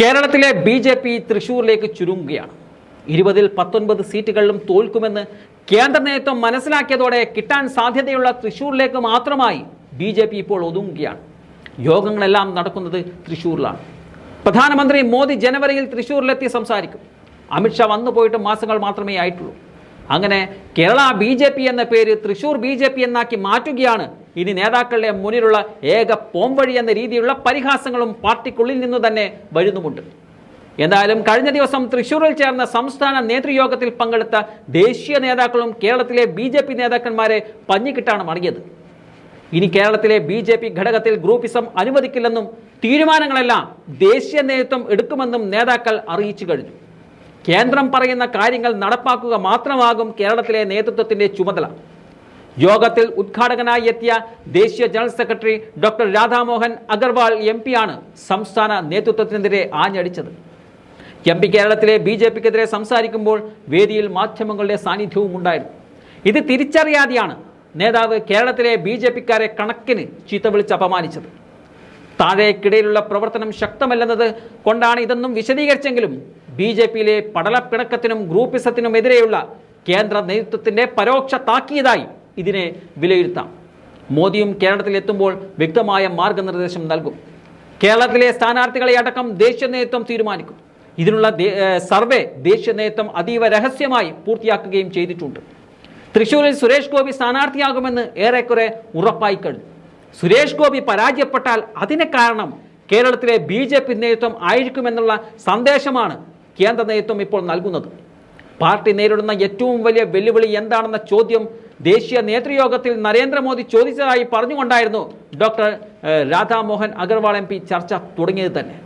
കേരളത്തിലെ B J P തൃശൂരിലേക്ക് ചുരുങ്ങുകയാണ്. ഇരുപതിൽ പത്തൊൻപത് സീറ്റുകളിലും തോൽക്കുമെന്ന് കേന്ദ്ര നേതൃത്വം മനസ്സിലാക്കിയതോടെ കിട്ടാൻ സാധ്യതയുള്ള തൃശൂരിലേക്ക് മാത്രമായി ബി ജെ പി ഇപ്പോൾ ഒതുങ്ങുകയാണ്. യോഗങ്ങളെല്ലാം നടക്കുന്നത് തൃശൂരിലാണ്. പ്രധാനമന്ത്രി മോദി ജനുവരിയിൽ തൃശൂരിലെത്തി സംസാരിക്കും. അമിത്ഷാ വന്നു പോയിട്ട് മാസങ്ങൾ മാത്രമേ ആയിട്ടുള്ളൂ. അങ്ങനെ കേരള ബി ജെ പി എന്ന പേര് തൃശൂർ ബി ജെ പി എന്നാക്കി മാറ്റുകയാണ് ഇനി നേതാക്കളുടെ മുന്നിലുള്ള ഏക പോംവഴി എന്ന രീതിയിലുള്ള പരിഹാസങ്ങളും പാർട്ടിക്കുള്ളിൽ നിന്ന് തന്നെ വരുന്നുമുണ്ട്. എന്തായാലും കഴിഞ്ഞ ദിവസം തൃശൂരിൽ ചേർന്ന സംസ്ഥാന നേതൃയോഗത്തിൽ പങ്കെടുത്ത ദേശീയ നേതാക്കളും കേരളത്തിലെ ബി ജെ പി നേതാക്കന്മാരെ പഞ്ഞിക്കിട്ടാണ് മറിയത് ഇനി കേരളത്തിലെ ബി ജെ പി ഘടകത്തിൽ ഗ്രൂപ്പിസം അനുവദിക്കില്ലെന്നും തീരുമാനങ്ങളെല്ലാം ദേശീയ നേതൃത്വം എടുക്കുമെന്നും നേതാക്കൾ അറിയിച്ചു കഴിഞ്ഞു. കേന്ദ്രം പറയുന്ന കാര്യങ്ങൾ നടപ്പാക്കുക മാത്രമാകും കേരളത്തിലെ നേതൃത്വത്തിന്റെ ചുമതല. യോഗത്തിൽ ഉദ്ഘാടകനായി എത്തിയ ദേശീയ general secretary doctor Radha Mohan Agarwal M പിയാണ് സംസ്ഥാന നേതൃത്വത്തിനെതിരെ ആഞ്ഞടിച്ചത്. എം പി കേരളത്തിലെ ബി ജെ പിക്കെതിരെ സംസാരിക്കുമ്പോൾ വേദിയിൽ മാധ്യമങ്ങളുടെ സാന്നിധ്യവും ഉണ്ടായിരുന്നു. ഇത് തിരിച്ചറിയാതെയാണ് നേതാവ് കേരളത്തിലെ ബി ജെ പിക്കാരെ കണക്കിന് ചീത്ത വിളിച്ച് അപമാനിച്ചത്. താഴേക്കിടയിലുള്ള പ്രവർത്തനം ശക്തമല്ലെന്നത് കൊണ്ടാണ് ഇതെന്നും വിശദീകരിച്ചെങ്കിലും ബി ജെ പിയിലെ പടലപ്പിണക്കത്തിനും ഗ്രൂപ്പിസത്തിനും എതിരെയുള്ള കേന്ദ്ര നേതൃത്വത്തിന്റെ പരോക്ഷ താക്കീതായി ഇതിനെ വിലയിരുത്താം. മോദിയും കേരളത്തിലെത്തുമ്പോൾ വ്യക്തമായ മാർഗനിർദ്ദേശം നൽകും. കേരളത്തിലെ സ്ഥാനാർത്ഥികളെ അടക്കം ദേശീയ നേതൃത്വം തീരുമാനിക്കും. ഇതിനുള്ള സർവേ ദേശീയ നേതൃത്വം അതീവ രഹസ്യമായി പൂർത്തിയാക്കുകയും ചെയ്തിട്ടുണ്ട്. തൃശൂരിൽ സുരേഷ് ഗോപി സ്ഥാനാർത്ഥിയാകുമെന്ന് ഏറെക്കുറെ ഉറപ്പായി കഴിഞ്ഞു. സുരേഷ് ഗോപി പരാജയപ്പെട്ടാൽ അതിന് കാരണം കേരളത്തിലെ ബി ജെ പി നേതൃത്വം ആയിരിക്കുമെന്നുള്ള സന്ദേശമാണ് കേന്ദ്ര നേതൃത്വം ഇപ്പോൾ നൽകുന്നത്. പാർട്ടി നേരിടുന്ന ഏറ്റവും വലിയ വെല്ലുവിളി എന്താണെന്ന ചോദ്യം ദേശീയ നേതൃയോഗത്തിൽ നരേന്ദ്രമോദി ചോദിച്ചതായി പറഞ്ഞുകൊണ്ടായിരുന്നു doctor Radha Mohan Agarwal M P ചർച്ച തുടങ്ങിയത് തന്നെ.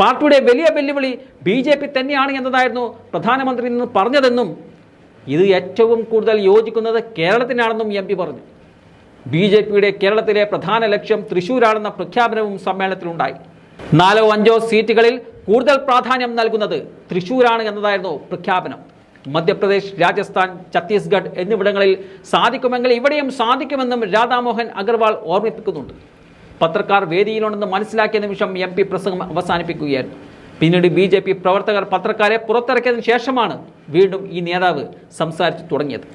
പാർട്ടിയുടെ വലിയ വെല്ലുവിളി ബി ജെ പി തന്നെയാണ് എന്നതായിരുന്നു പ്രധാനമന്ത്രി നിന്ന് പറഞ്ഞതെന്നും ഇത് ഏറ്റവും കൂടുതൽ യോജിക്കുന്നത് കേരളത്തിനാണെന്നും എം പി പറഞ്ഞു. ബി ജെ പിയുടെ കേരളത്തിലെ പ്രധാന ലക്ഷ്യം തൃശൂരാണെന്ന പ്രഖ്യാപനവും സമ്മേളനത്തിലുണ്ടായി. നാലോ അഞ്ചോ സീറ്റുകളിൽ കൂടുതൽ പ്രാധാന്യം നൽകുന്നത് തൃശൂരാണ് എന്നതായിരുന്നു പ്രഖ്യാപനം. മധ്യപ്രദേശ് രാജസ്ഥാൻ ഛത്തീസ്ഗഡ് എന്നിവിടങ്ങളിൽ സാധിക്കുമെങ്കിൽ ഇവിടെയും സാധിക്കുമെന്നും രാധാമോഹൻ അഗർവാൾ ഓർമ്മിപ്പിക്കുന്നുണ്ട്. പത്രക്കാർ വേദിയിലുണ്ടെന്ന് മനസ്സിലാക്കിയ നിമിഷം എം പി പ്രസംഗം അവസാനിപ്പിക്കുകയായിരുന്നു. പിന്നീട് ബി പ്രവർത്തകർ പത്രക്കാരെ പുറത്തിറക്കിയതിനു ശേഷമാണ് വീണ്ടും ഈ നേതാവ് സംസാരിച്ചു തുടങ്ങിയത്.